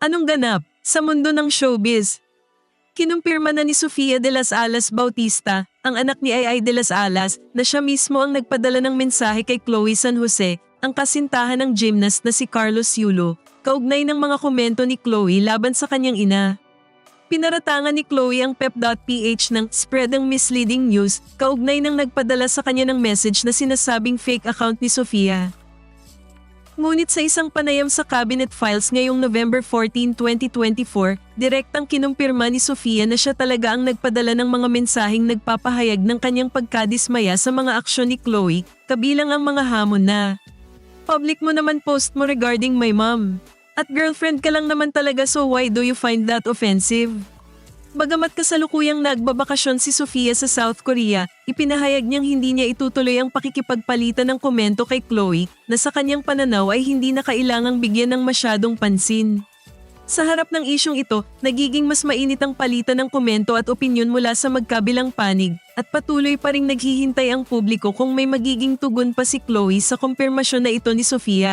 Anong ganap sa mundo ng showbiz? Kinumpirma na ni Sofia de las Alas Bautista, ang anak ni Ay de las Alas, na siya mismo ang nagpadala ng mensahe kay Chloe San Jose, ang kasintahan ng gymnast na si Carlos Yulo, kaugnay ng mga komento ni Chloe laban sa kanyang ina. Pinaratangan ni Chloe ang pep.ph ng spread ang misleading news kaugnay ng nagpadala sa kanya ng message na sinasabing fake account ni Sofia. Ngunit sa isang panayam sa cabinet files ngayong November 14, 2024, direktang kinumpirma ni Sofia na siya talaga ang nagpadala ng mga mensaheng nagpapahayag ng kanyang pagkadismaya sa mga aksyon ni Chloe, kabilang ang mga hamon na Public mo naman post mo regarding my mom. At girlfriend ka lang naman talaga so why do you find that offensive? Bagamat kasalukuyang nagbabakasyon si Sofia sa South Korea, ipinahayag niyang hindi niya itutuloy ang pakikipagpalitan ng komento kay Chloe na sa kanyang pananaw ay hindi na kailangang bigyan ng masyadong pansin. Sa harap ng isyong ito, nagiging mas mainit ang palitan ng komento at opinyon mula sa magkabilang panig at patuloy pa ring naghihintay ang publiko kung may magiging tugon pa si Chloe sa kumpirmasyon na ito ni Sofia.